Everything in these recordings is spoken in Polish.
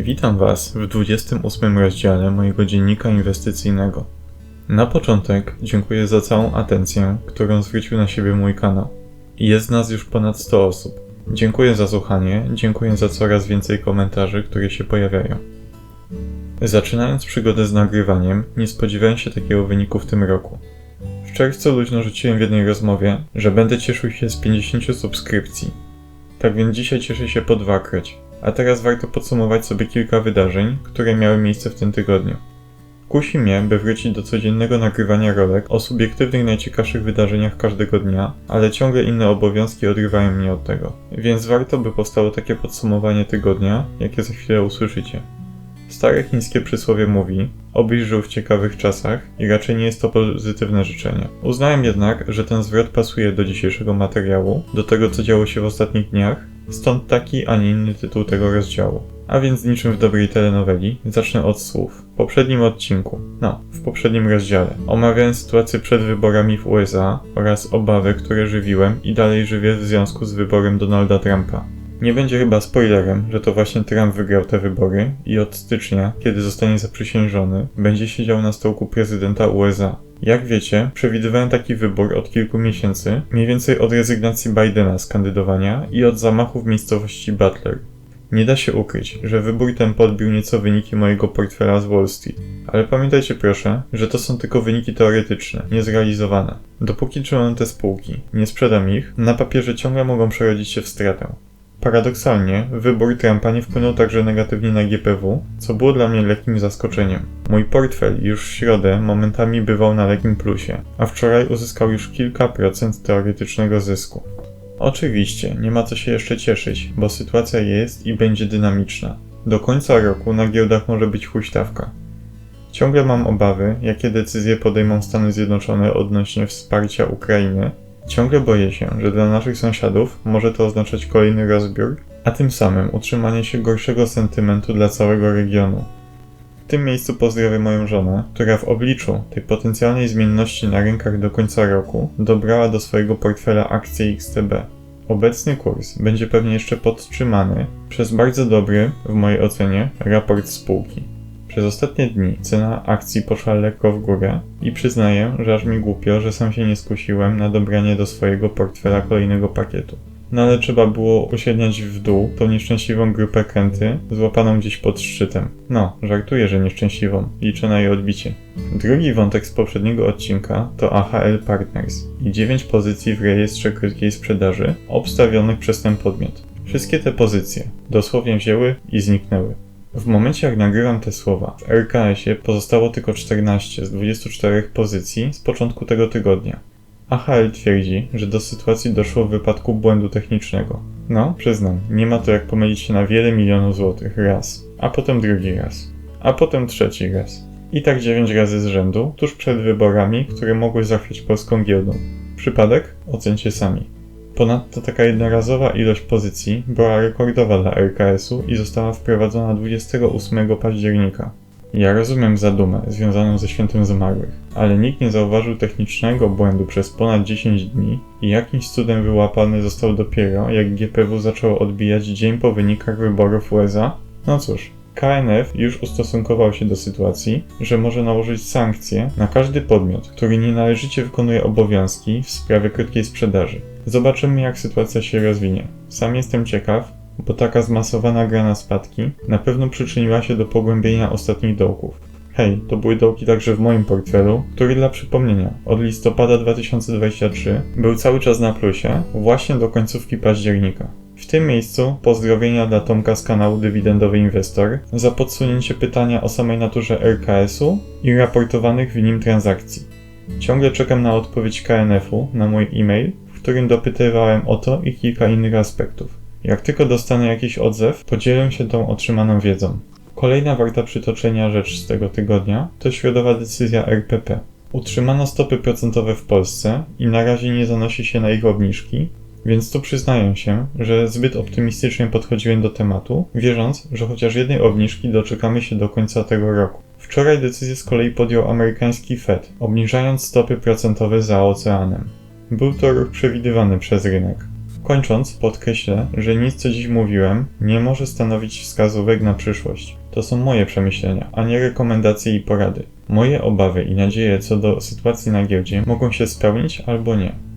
Witam Was w 28 rozdziale mojego dziennika inwestycyjnego. Na początek dziękuję za całą atencję, którą zwrócił na siebie mój kanał. Jest nas już ponad 100 osób. Dziękuję za słuchanie, dziękuję za coraz więcej komentarzy, które się pojawiają. Zaczynając przygodę z nagrywaniem, nie spodziewałem się takiego wyniku w tym roku. W czerwcu luźno rzuciłem w jednej rozmowie, że będę cieszył się z 50 subskrypcji. Tak więc dzisiaj cieszę się po dwakroć. A teraz warto podsumować sobie kilka wydarzeń, które miały miejsce w tym tygodniu. Kusi mnie, by wrócić do codziennego nagrywania rolek o subiektywnych najciekawszych wydarzeniach każdego dnia, ale ciągle inne obowiązki odrywają mnie od tego. Więc warto by powstało takie podsumowanie tygodnia, jakie za chwilę usłyszycie. Stare chińskie przysłowie mówi: Obyś żył w ciekawych czasach i raczej nie jest to pozytywne życzenie. Uznałem jednak, że ten zwrot pasuje do dzisiejszego materiału, do tego co działo się w ostatnich dniach, stąd taki, a nie inny tytuł tego rozdziału. A więc niczym w dobrej telenoweli, zacznę od słów. W poprzednim odcinku, no, w poprzednim rozdziale, omawiałem sytuację przed wyborami w USA oraz obawy, które żywiłem i dalej żywię w związku z wyborem Donalda Trumpa. Nie będzie chyba spoilerem, że to właśnie Trump wygrał te wybory i od stycznia, kiedy zostanie zaprzysiężony, będzie siedział na stołku prezydenta USA. Jak wiecie, przewidywałem taki wybór od kilku miesięcy, mniej więcej od rezygnacji Bidena z kandydowania i od zamachu w miejscowości Butler. Nie da się ukryć, że wybór ten podbił nieco wyniki mojego portfela z Wall Street. Ale pamiętajcie proszę, że to są tylko wyniki teoretyczne, niezrealizowane. Dopóki trzymam te spółki, nie sprzedam ich, na papierze ciągle mogą przerodzić się w stratę. Paradoksalnie, wybór Trumpa nie wpłynął także negatywnie na GPW, co było dla mnie lekkim zaskoczeniem. Mój portfel już w środę momentami bywał na lekkim plusie, a wczoraj uzyskał już kilka procent teoretycznego zysku. Oczywiście, nie ma co się jeszcze cieszyć, bo sytuacja jest i będzie dynamiczna. Do końca roku na giełdach może być huśtawka. Ciągle mam obawy, jakie decyzje podejmą Stany Zjednoczone odnośnie wsparcia Ukrainy. Ciągle boję się, że dla naszych sąsiadów może to oznaczać kolejny rozbiór, a tym samym utrzymanie się gorszego sentymentu dla całego regionu. W tym miejscu pozdrawiam moją żonę, która w obliczu tej potencjalnej zmienności na rynkach do końca roku dobrała do swojego portfela akcje XTB. Obecny kurs będzie pewnie jeszcze podtrzymany przez bardzo dobry, w mojej ocenie, raport spółki. Przez ostatnie dni cena akcji poszła lekko w górę i przyznaję, że aż mi głupio, że sam się nie skusiłem na dobranie do swojego portfela kolejnego pakietu. No ale trzeba było uśredniać w dół tą nieszczęśliwą grupę Kenty, złapaną gdzieś pod szczytem. No, żartuję, że nieszczęśliwą, liczę na jej odbicie. Drugi wątek z poprzedniego odcinka to AHL Partners i 9 pozycji w rejestrze krótkiej sprzedaży obstawionych przez ten podmiot. Wszystkie te pozycje dosłownie wzięły i zniknęły. W momencie jak nagrywam te słowa, w RKS-ie pozostało tylko 14 z 24 pozycji z początku tego tygodnia. AHL twierdzi, że do sytuacji doszło w wypadku błędu technicznego. No, przyznam, nie ma to jak pomylić się na wiele milionów złotych raz, a potem drugi raz, a potem trzeci raz. I tak 9 razy z rzędu, tuż przed wyborami, które mogły zachwiać polską giełdą. Przypadek? Ocencie sami. Ponadto taka jednorazowa ilość pozycji była rekordowa dla RKS-u i została wprowadzona 28 października. Ja rozumiem zadumę związaną ze świętem zmarłych, ale nikt nie zauważył technicznego błędu przez ponad 10 dni i jakimś cudem wyłapany został dopiero, jak GPW zaczęło odbijać dzień po wynikach wyborów USA. No cóż, KNF już ustosunkował się do sytuacji, że może nałożyć sankcje na każdy podmiot, który nienależycie wykonuje obowiązki w sprawie krótkiej sprzedaży. Zobaczymy, jak sytuacja się rozwinie. Sam jestem ciekaw, bo taka zmasowana gra na spadki na pewno przyczyniła się do pogłębienia ostatnich dołków. Hej, to były dołki także w moim portfelu, który dla przypomnienia od listopada 2023 był cały czas na plusie, właśnie do końcówki października. W tym miejscu pozdrowienia dla Tomka z kanału Dywidendowy Inwestor za podsunięcie pytania o samej naturze RKS-u i raportowanych w nim transakcji. Ciągle czekam na odpowiedź KNF-u na mój e-mail, w którym dopytywałem o to i kilka innych aspektów. Jak tylko dostanę jakiś odzew, podzielę się tą otrzymaną wiedzą. Kolejna warta przytoczenia rzecz z tego tygodnia to środowa decyzja RPP. Utrzymano stopy procentowe w Polsce i na razie nie zanosi się na ich obniżki, więc tu przyznaję się, że zbyt optymistycznie podchodziłem do tematu, wierząc, że chociaż jednej obniżki doczekamy się do końca tego roku. Wczoraj decyzję z kolei podjął amerykański Fed, obniżając stopy procentowe za oceanem. Był to ruch przewidywany przez rynek. Kończąc, podkreślę, że nic co dziś mówiłem nie może stanowić wskazówek na przyszłość. To są moje przemyślenia, a nie rekomendacje i porady. Moje obawy i nadzieje co do sytuacji na giełdzie mogą się spełnić albo nie.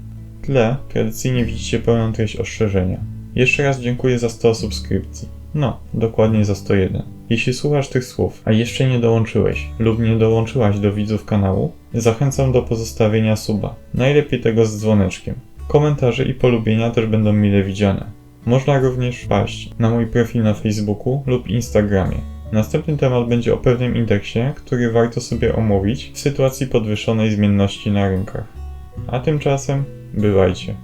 Tle tradycyjnie widzicie pełną treść ostrzeżenia. Jeszcze raz dziękuję za 100 subskrypcji. No, dokładnie za 101. Jeśli słuchasz tych słów, a jeszcze nie dołączyłeś lub nie dołączyłaś do widzów kanału, zachęcam do pozostawienia suba. Najlepiej tego z dzwoneczkiem. Komentarze i polubienia też będą mile widziane. Można również wpaść na mój profil na Facebooku lub Instagramie. Następny temat będzie o pewnym indeksie, który warto sobie omówić w sytuacji podwyższonej zmienności na rynkach. A tymczasem Бувайте.